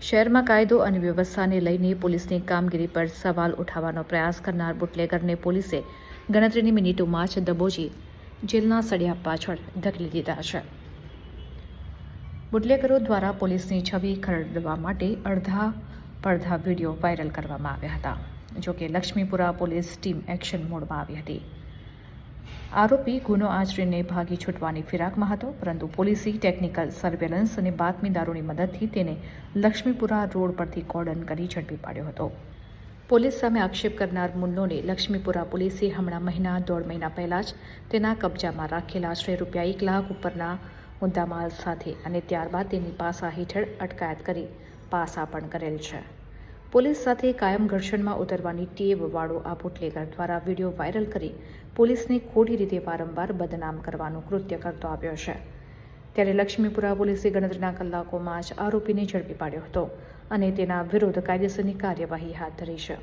શહેરમાં કાયદો અને વ્યવસ્થાને લઈને પોલીસની કામગીરી પર સવાલ ઉઠાવવાનો પ્રયાસ કરનાર બુટલેગરને પોલીસે ગણતરીની મિનિટોમાં જ દબોચી જેલના સળિયા પાછળ ધકેલી દીધા છે. બુટલેગરો દ્વારા પોલીસની છબી ખરડવા માટે અડધા પડધા વીડિયો વાયરલ કરવામાં આવ્યા હતા. જોકે લક્ષ્મીપુરા પોલીસ ટીમ એક્શન મોડમાં આવી હતી. આરોપી ગુનો આચરીને ભાગી છૂટવાની ફિરાકમાં હતો પરંતુ પોલીસી ટેકનિકલ સર્વેલન્સ અને બાતમીદારોની મદદથી તેને લક્ષ્મીપુરા રોડ પરથી કોર્ડન કરી ઝડપી પાડ્યો હતો. પોલીસ સામે આક્ષેપ કરનાર મુન્નોને લક્ષ્મીપુરા પોલીસે હમણાં મહિના, દોઢ મહિના પહેલાં જ તેના કબજામાં રાખેલા આશરે રૂપિયા એક લાખ ઉપરના મુદ્દામાલ સાથે અને ત્યારબાદ તેની પાસા હેઠળ અટકાયત કરી પાસા પણ કરેલ છે. પોલીસ સાથે કાયમ ઘર્ષણમાં ઉતરવાની ટેવવાળો આ બુટલેગર દ્વારા વીડિયો વાયરલ કરી પોલીસને ખોટી રીતે વારંવાર બદનામ કરવાનું કૃત્ય કરતો આવ્યો છે. ત્યારે લક્ષ્મીપુરા પોલીસે ગણતરીના કલાકોમાં જ આરોપીને ઝડપી પાડ્યો હતો અને તેના વિરુદ્ધ કાયદેસરની કાર્યવાહી હાથ ધરી છે.